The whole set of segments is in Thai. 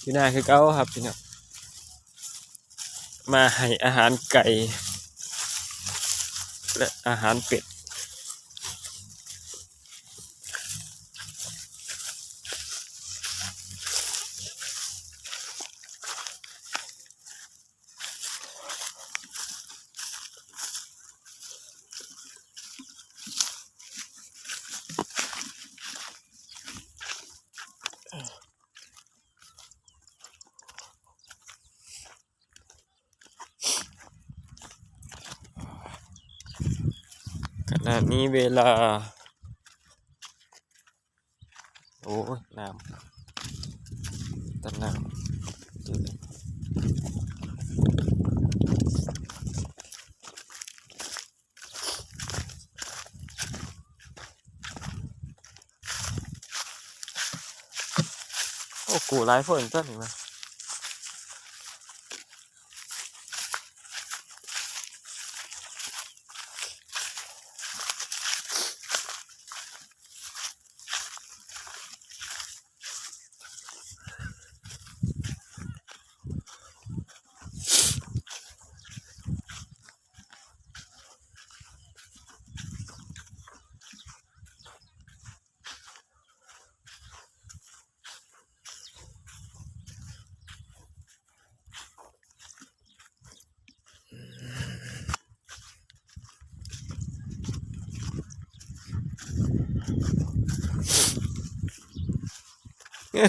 ที่นาคือเก้าครับพี่น้องมาให้อาหารไก่ และอาหารเป็ด ณนี้เวลา โอ้น้ำต้นน้ำเจอเลยโอ้กูไลฟ์ฝนต้นนี่มาเอ้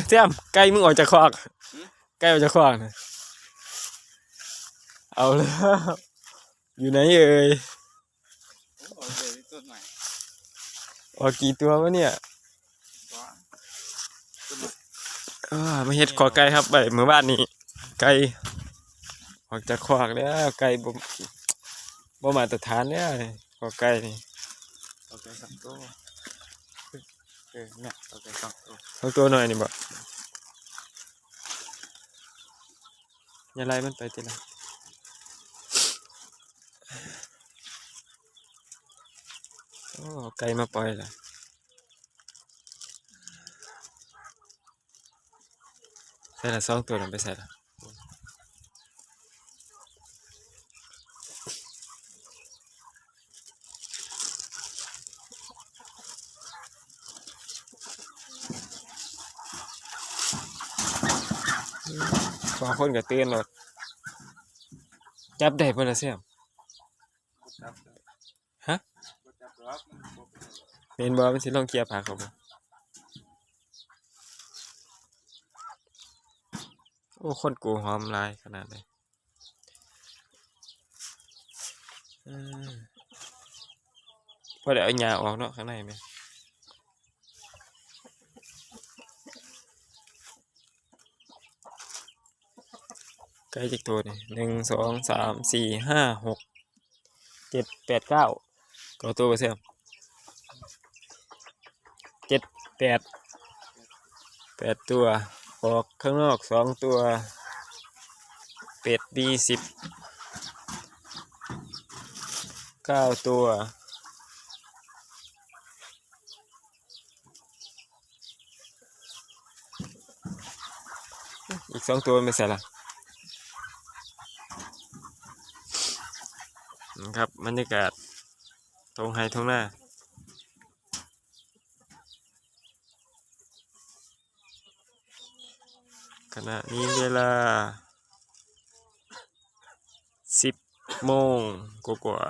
แจ้มไก่มึงออกจากคอกไก่ออกจากคอกนะเอาแล้ว อยู่ไหนเอ่ยโอ้โหเดี๋ยวต้นใหม่ออกกี่ตัววะเนี่ยว้าต้นใหม่อ่ามาเฮ็ดขอไก่ครับไปเมื่อบ้านนี้ ไก่ออกจากคอกแล้ว ไก่บ่บ่มาตรฐานแล้วขอไก่นี่เอาไปสองตัว เออเนี่ยเอาไปสองตัวเอาตัวหน่อยนี่บ่อย่าไล่มันไปทีละโอ้ไก่มาปล่อยละใส่ละสองตัวลงไปใส่ละ สองคนก็เตื่นหมดจับได้เพิ่นละเสียมฮะเป็นไรเมนบอมันสิลองเคลียร์ผักเขาบ่โอ้คนกูหอมลายขนาดเลยพอเดี๋ยวเอาหญ้าออกเนาะข้างในไหม ไก่จิกตัวนี่หนึ่งสองสามสี่ห้าหกเจ็ดแปดเก้าก้าตัวไปเสียมเจ็ดแปดแปดตัวออกข้างนอกสองตัวเป็ดบีสิบเก้าตัวอีกสองตัวไม่ใส่ละ นะครับบรรยากาศทงไฮทงหน้าขณะนี้เวลาสิบโมงกว่า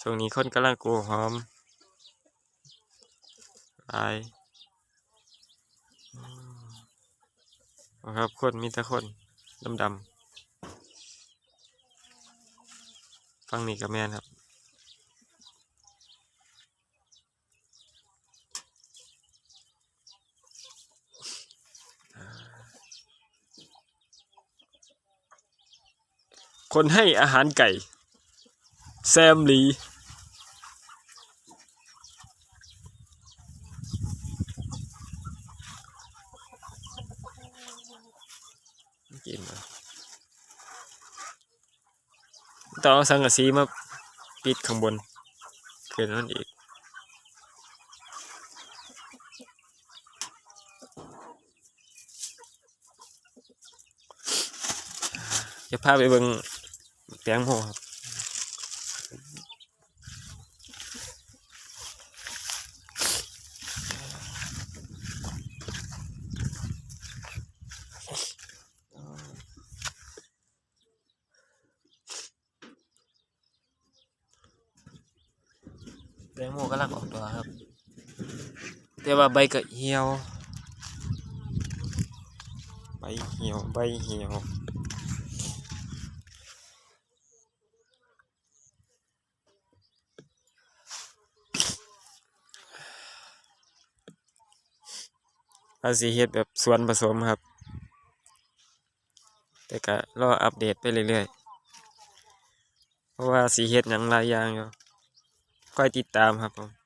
ช่วงนี้คนกำลังกูหอมลายอืมเอาครับคนมีแต่คนดำดำๆ ฟังนี่กับแม่นครับคนให้อาหารไก่ แซมลี กินมา ต่อเอาสังกะสีมาปิดข้างบนเกินนั่นอีกจะพาไปเบิ่งแปลงโมครับ แตงโมกำลังออกดอกครับ แต่ว่าใบก็เหี่ยว ใบเหี่ยว ใบเหี่ยวอาสีเฮ็ดแบบสวนผสมครับ แต่ก็รออัปเดตไปเรื่อยๆ เพราะว่าสีเฮ็ดยังหลายอย่างอยู่ คอยติดตามครับผม